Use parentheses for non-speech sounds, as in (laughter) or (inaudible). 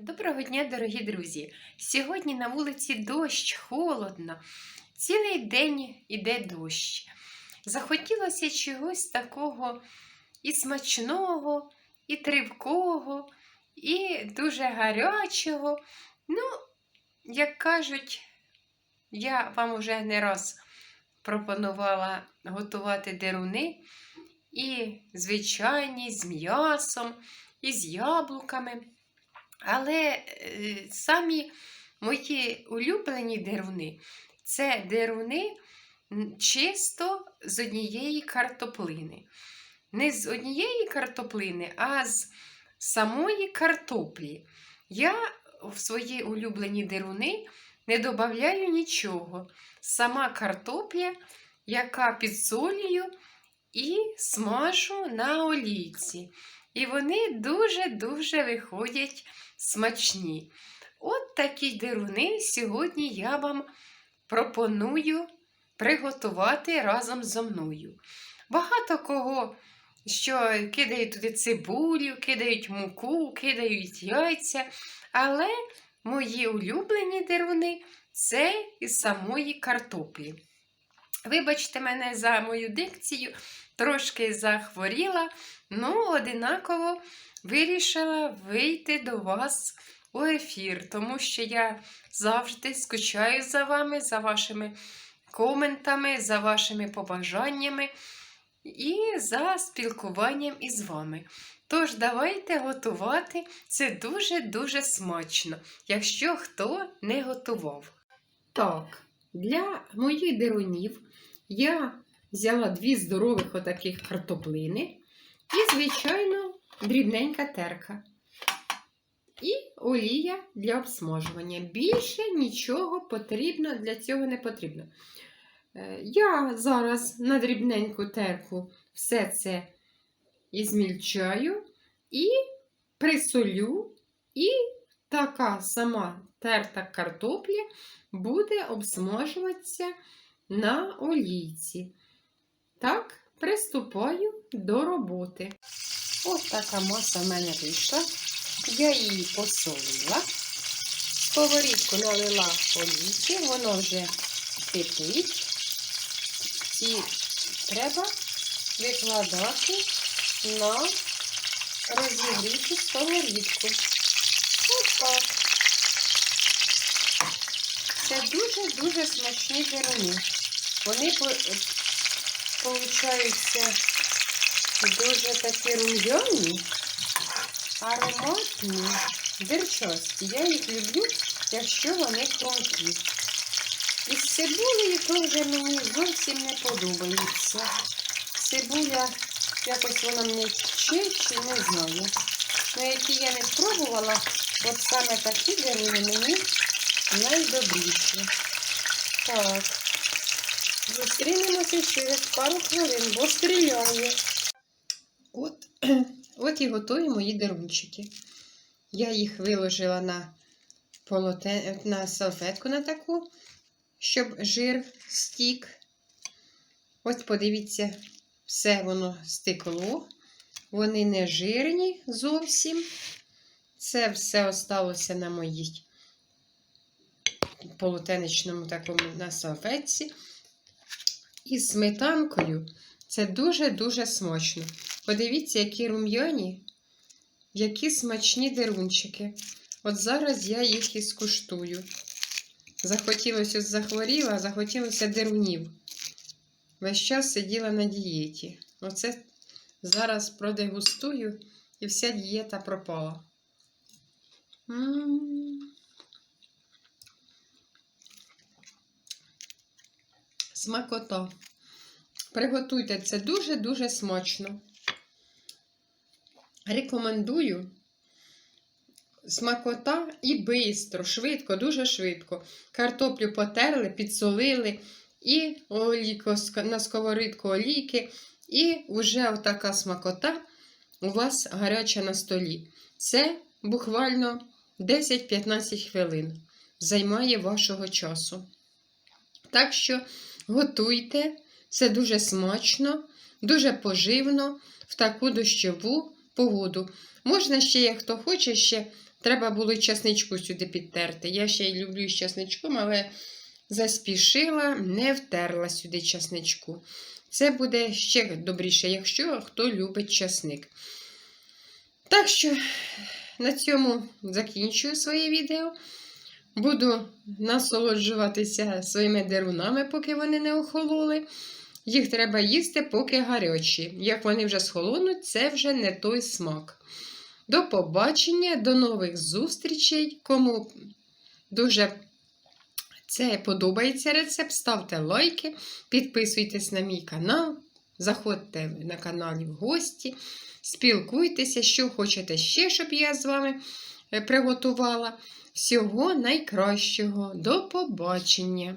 Доброго дня, дорогі друзі! Сьогодні на вулиці дощ, холодно. Цілий день іде дощ. Захотілося чогось такого і смачного, і тривкого, і дуже гарячого. Ну, як кажуть, я вам уже не раз пропонувала готувати деруни і звичайні з м'ясом, і з яблуками. Але е, самі мої улюблені деруни це деруни чисто з однієї картоплини. Не з однієї картоплини, а з самої картоплі. Я в свої улюблені деруни не додаю нічого. Сама картопля, яка під солью і смажу на олійці. І вони дуже-дуже виходять смачні. От такі деруни сьогодні я вам пропоную приготувати разом зо мною. Багато кого, що кидають туди цибулю, кидають муку, кидають яйця, але мої улюблені деруни це із самої картоплі. Вибачте мене за мою дикцію, трошки захворіла, ну, одинаково вирішила вийти до вас у ефір, тому що я завжди скучаю за вами, за вашими коментами, за вашими побажаннями і за спілкуванням із вами. Тож, давайте готувати це дуже-дуже смачно, якщо хто не готував. Так, для моїх дерунів я взяла дві здорових отаких картоплини і, звичайно, дрібненька терка. І олія для обсмажування. Більше нічого потрібно для цього не потрібно. Е, Я зараз на дрібненьку терку все це ізмільчаю і присолю, і така сама терта картопля буде обсмажуватися на олійці. Так, приступаю до роботи. Ось така маса в мене вийшла. Я її посолила. Сковорідку налила олійки, воно вже кипить. І треба викладати на розігріту сковорідку. Так. Це дуже-дуже смачні деруни. Вони получаються дуже такі рум'яні, ароматні, дирчасті. Я їх люблю, якщо вони хрумкі. Із цибулею то вже мені зовсім не подобається. Цибуля якось вона мені тече чи не знаю. Ну, які я не спробувала, от саме такі деруни мені найдобріші. Так. Зустрінемося через пару хвилин, бо стріляє. От, (clears throat) от і готові мої дерунчики. Я їх виложила на полотен... на салфетку на таку, щоб жир стік. Ось подивіться, все воно стекло. Вони не жирні зовсім. Це все осталося на моїй полотенечному такому на салфетці. І сметанкою це дуже-дуже смачно. Подивіться, які рум'яні, які смачні дерунчики. От зараз я їх і скуштую. Захотілося захворіла, захотілося дерунів. Весь час сиділа на дієті. Оце зараз продегустую і вся дієта пропала. Смакота. Приготуйте це дуже-дуже смачно. Рекомендую смакота і бистро, швидко, дуже швидко. Картоплю потерли, підсолили, і олійко на сковорідку олійки, і вже отака смакота у вас гаряча на столі. Це буквально 10-15 хвилин займає вашого часу. Так що готуйте, це дуже смачно, дуже поживно в таку дощову погоду. Можна ще, як хто хоче, ще Треба було часничку сюди підтерти. Я ще й люблю з часничком, але заспішила, не втерла сюди часничку. Це буде ще добріше, якщо хто любить часник. Так що на цьому закінчую своє відео. Буду насолоджуватися своїми дерунами, поки вони не охололи. Їх треба їсти, поки гарячі. Як вони вже схолонуть, це вже не той смак. До побачення, до нових зустрічей. Кому дуже це подобається рецепт, ставте лайки, підписуйтесь на мій канал, заходьте на канал в гості, спілкуйтеся, що хочете ще, щоб я з вами е, приготувала. Всього найкращого. До побачення!